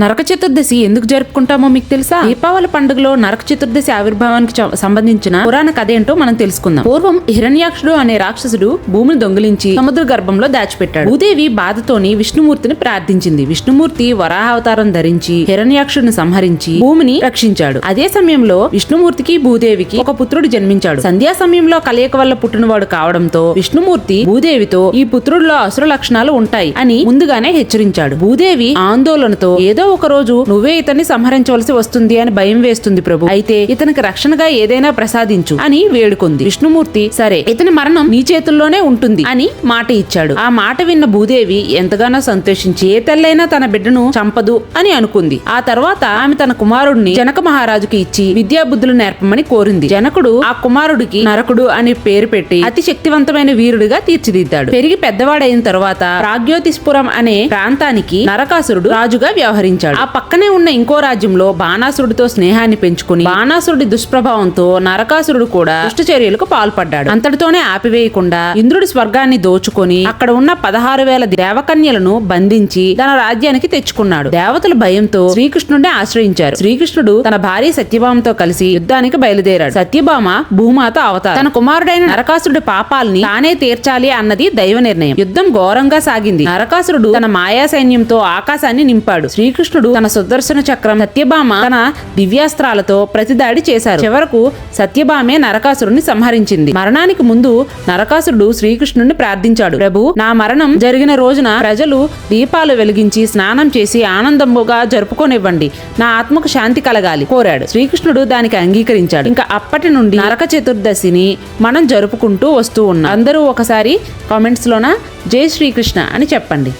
నరక చతుర్దశి ఎందుకు జరుపుకుంటామో మీకు తెలుసా? దీపావళి పండుగలో నరక చతుర్దశి ఆవిర్భావానికి సంబంధించిన పురాణ కథ ఏంటో మనం తెలుసుకుందాం. పూర్వం హిరణ్యాక్షుడు అనే రాక్షసుడు భూమిని దొంగిలించి సముద్ర గర్భంలో దాచిపెట్టాడు. భూదేవి బాధతోని విష్ణుమూర్తిని ప్రార్థించింది. విష్ణుమూర్తి వరాహావతారం ధరించి హిరణ్యాక్షుడిని సంహరించి భూమిని రక్షించాడు. అదే సమయంలో విష్ణుమూర్తికి భూదేవికి ఒక పుత్రుడు జన్మించాడు. సంధ్యా సమయంలో కలయిక వల్ల పుట్టినవాడు కావడంతో విష్ణుమూర్తి భూదేవితో ఈ పుత్రుడిలో అసుర లక్షణాలు ఉంటాయి అని ముందుగానే హెచ్చరించాడు. భూదేవి ఆందోళనతో ఏదో ఒక రోజు నువ్వే ఇతన్ని సంహరించవలసి వస్తుంది అని భయం వేస్తుంది ప్రభు. అయితే ఇతనికి రక్షణగా ఏదైనా ప్రసాదించు అని వేడుకుంది. విష్ణుమూర్తి సరే ఇతని మరణం నీ చేతుల్లోనే ఉంటుంది అని మాట ఇచ్చాడు. ఆ మాట విన్న భూదేవి ఎంతగానో సంతోషించి ఏ తెల్లైనా తన బిడ్డను చంపదు అని అనుకుంది. ఆ తర్వాత ఆమె తన కుమారుడిని జనక మహారాజుకి ఇచ్చి విద్యాబుద్ధులు నేర్పమని కోరింది. జనకుడు ఆ కుమారుడికి నరకుడు అని పేరు పెట్టి అతి శక్తివంతమైన వీరుడిగా తీర్చిదిద్దాడు. పెరిగి పెద్దవాడైన తర్వాత ప్రాగ్యోతిస్పురం అనే ప్రాంతానికి నరకాసురుడు రాజుగా వ్యవహరించాడు. ఆ పక్కనే ఉన్న ఇంకో రాజ్యంలో బాణాసురుడితో స్నేహాన్ని పెంచుకుని బాణాసురుడి దుష్ప్రభావంతో నరకాసురుడు కూడా దుష్ట చర్యలకు పాల్పడ్డాడు. అంతటితోనే ఆపివేయకుండా ఇంద్రుడి స్వర్గాన్ని దోచుకొని అక్కడ ఉన్న పదహారు వేల దేవకన్యలను బంధించి తన రాజ్యానికి తెచ్చుకున్నాడు. దేవతల భయంతో శ్రీకృష్ణుడిని ఆశ్రయించారు. శ్రీకృష్ణుడు తన భార్య సత్యభామతో కలిసి యుద్ధానికి బయలుదేరాడు. సత్యభామ భూమాత అవతారం. తన కుమారుడైన నరకాసురుడి పాపాల్ని తానే తీర్చాలి అన్నది దైవ నిర్ణయం. యుద్ధం ఘోరంగా సాగింది. నరకాసురుడు తన మాయా సైన్యంతో ఆకాశాన్ని నింపాడు. శ్రీకృష్ణుడు శ్రీకృష్ణుడు తన సుదర్శన చక్రం సత్యభామ తన దివ్యాస్త్రాలతో ప్రతిదాడి చేశారు. చివరకు సత్యభామే నరకాసురుడిని సంహరించింది. మరణానికి ముందు నరకాసురుడు శ్రీకృష్ణుడిని ప్రార్థించాడు. ప్రభు నా మరణం జరిగిన రోజున ప్రజలు దీపాలు వెలిగించి స్నానం చేసి ఆనందముగా జరుపుకోనివ్వండి. నా ఆత్మకు శాంతి కలగాలి కోరాడు. శ్రీకృష్ణుడు దానికి అంగీకరించాడు. ఇంకా అప్పటి నుండి నరక చతుర్దశిని మనం జరుపుకుంటూ వస్తూ ఉన్నాం. అందరూ ఒకసారి కామెంట్స్లోన జై శ్రీకృష్ణ అని చెప్పండి.